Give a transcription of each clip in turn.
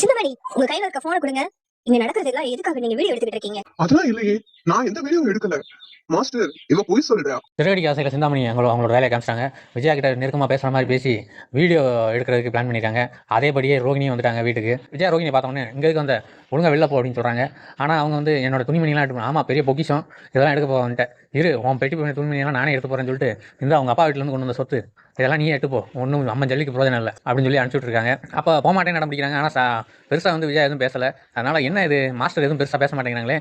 சின்னமணி உங்க கையில இருக்க போனை கொடுங்க. இங்க நடக்கிறது எல்லாம் எதுக்காக நீங்க வீடியோ எடுத்துக்கிட்டு இருக்கீங்க? அதெல்லாம் இல்லையே. நான் எந்த வீடியோவும் எடுக்கல. மாஸ்டர் இவ போய் சொல்றா. திருவடி ஆசையில் சிந்தாமணி அவங்களோட அவங்களோட வேலையை காமிச்சிட்டாங்க. விஜயா கிட்ட நெருக்கமாக பேசுகிற மாதிரி பேசி வீடியோ எடுக்கிறதுக்கு பிளான் பண்ணிட்டாங்க. அதேபடியே ரோகிணியும் வந்துட்டாங்க வீட்டுக்கு. விஜயா ரோகிணி பார்த்தோன்னே இங்கே இருக்கு வந்த? ஒழுங்கா வெளில போ அப்படின்னு சொல்கிறாங்க ஆனால் அவங்க வந்து என்னோட துணிமணிலாம் எடுத்து ஆமாம் பெரிய பொக்கிஷம். இதெல்லாம் எடுக்க போக வந்துட்டேன் இரு உன் பெட்டி போய் துணிமணியெல்லாம் நானே எடுத்து போகிறேன்னு சொல்லிட்டு இந்த அவங்க அப்பா வீட்டிலேருந்து கொண்டு வந்த சொத்து. இதெல்லாம் நீ எடுத்து போ. ஒன்றும் அம்மன் ஜல்லிக்கு பிரயோஜனம் இல்லை அப்படின்னு சொல்லி அனுப்பிச்சுட்டு விட்ருக்காங்க அப்போ போகமாட்டேன்னு நடம் பிடிக்கிறாங்க. ஆனால் சா பெருசாக வந்து விஜயா எதுவும் பேசலை. அதனால் என்ன இது? மாஸ்டர் எதுவும் பெருசாக பேச மாட்டேங்கிறாங்களே.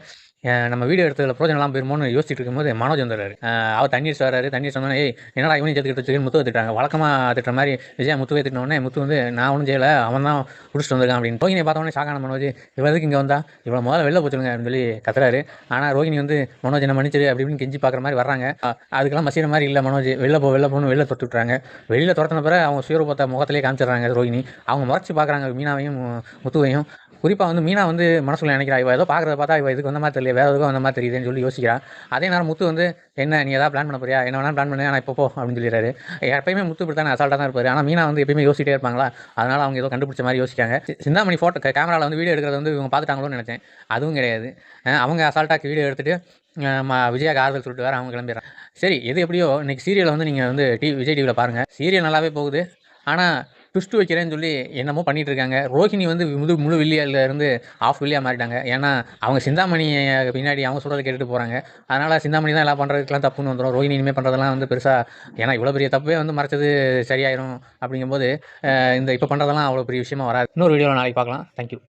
நம்ம வீடியோ எடுத்ததில் பிரோஜனம்லாம் போயிருமோன்னு யோசிச்சுட்டு இருக்கும்போது மனோஜ் வந்துடுறாரு. அவர் தண்ணீர் வராரு தண்ணீர் சொன்னோன்னே ஏய் என்னடா இவனி சேர்த்துக்கிட்டு முத்து திட்டுறாங்க? வழக்கமாக திட்டுற மாதிரி விஜயா முத்து திட்டினோடனே முத்து வந்து நான் ஒன்றும் செய்யலை. அவன் தான் பிடிச்சிட்டு வந்திருக்கான் அப்படின்னு. ரோகிணியை பார்த்தோன்னே ஷாக்கான மனோஜ் இவ்வளோக்கு இங்கே வந்தா? இவ்வளோ முதல்ல வெளில போச்சுருங்க அப்படின்னு சொல்லி கத்துறாரு. ஆனால் ரோகிணி வந்து மனோஜ் என்ன மன்னிச்சிரு அப்படி இப்படின்னு கெஞ்சி பார்க்குற மாதிரி வர்றாங்க. அதுக்கெல்லாம் மசீன மாதிரி இல்லை மனோஜ். வெளில போ வெளில போகணும் வெளில தொட்டு விட்றாங்க வெளியில் துரத்தின பிறகு அவங்க சுயரூபத்தை முகத்திலே காமிச்சிடுறாங்க ரோகிணி அவங்க முறைச்சி பார்க்குறாங்க மீனாவையும் முத்துவையும். குறிப்பாக வந்து மீனா வந்து மனசுல நினைக்கிறா இவ ஏதோ பார்க்குறத பார்த்தா இவ இதுக்கு வந்த மாதிரி தெரியல வேறு எதுக்கும் வந்த மாதிரி தெரியுதுன்னு சொல்லி யோசிக்கிறான் அதே நேரம் முத்து வந்து என்ன நீ ஏதாவது பிளான் பண்ண போறியா? என்ன வேணாலும் பிளான் பண்ணு ஆனால் இப்போ போ அப்படின்னு சொல்லிடுறாரு. எப்பயுமே முத்து இப்படி அசால்ட்டாக தான் இருப்பார். ஆனால் மீனா வந்து எப்பயுமே யோசிச்சிட்டே இருப்பாங்களா? அதனால் அவங்க ஏதோ கண்டுபிடிச்ச மாதிரி யோசிக்காங்க சிந்தாமணி ஃபோட்டோ கேமராவில் வந்து வீடியோ எடுக்கிறது வந்து இவங்க பார்த்துட்டாங்களோன்னு நினச்சேன். அதுவும் கிடையாது. அவங்க அசால்ட்டாக வீடியோ எடுத்துகிட்டு ம விஜயாக்கு ஆறுதல் சொல்லிட்டு வேறு அவங்க கிளம்பிடுறாங்க. சரி எது எப்படியோ இன்றைக்கி சீரியலை வந்து நீங்கள் வந்து டி விஜய் டிவியில் பாருங்கள் சீரியல் நல்லாவே போகுது. ஆனால் ட்விஸ்ட் வைக்கிறேன்னு சொல்லி என்னமோ பண்ணிகிட்டு இருக்காங்க ரோஹிணி வந்து முழு முழு வில்லியால இருந்து ஆஃப் வில்லியாக மாறிட்டாங்க. ஏன்னா அவங்க சிந்தாமணி பின்னாடி அவங்க சொல்கிறத கேட்டுட்டு போகிறாங்க அதனால் சிந்தாமணி தான் எல்லாம் பண்ணுறதுக்கெலாம் தப்புன்னு வந்துடும் ரோஹிணி இனிமேல் பண்ணுறதெல்லாம் வந்து பெருசாக ஏன்னா இவ்வளோ பெரிய தப்பே வந்து மறைச்சது சரியாயிரும் அப்படிங்கும்போது இந்த இப்போ பண்ணுறதெல்லாம் அவ்வளோ பெரிய விஷயமா வராது. இன்னொரு வீடியோவில் நாளைக்கு பார்க்கலாம். தேங்க்யூ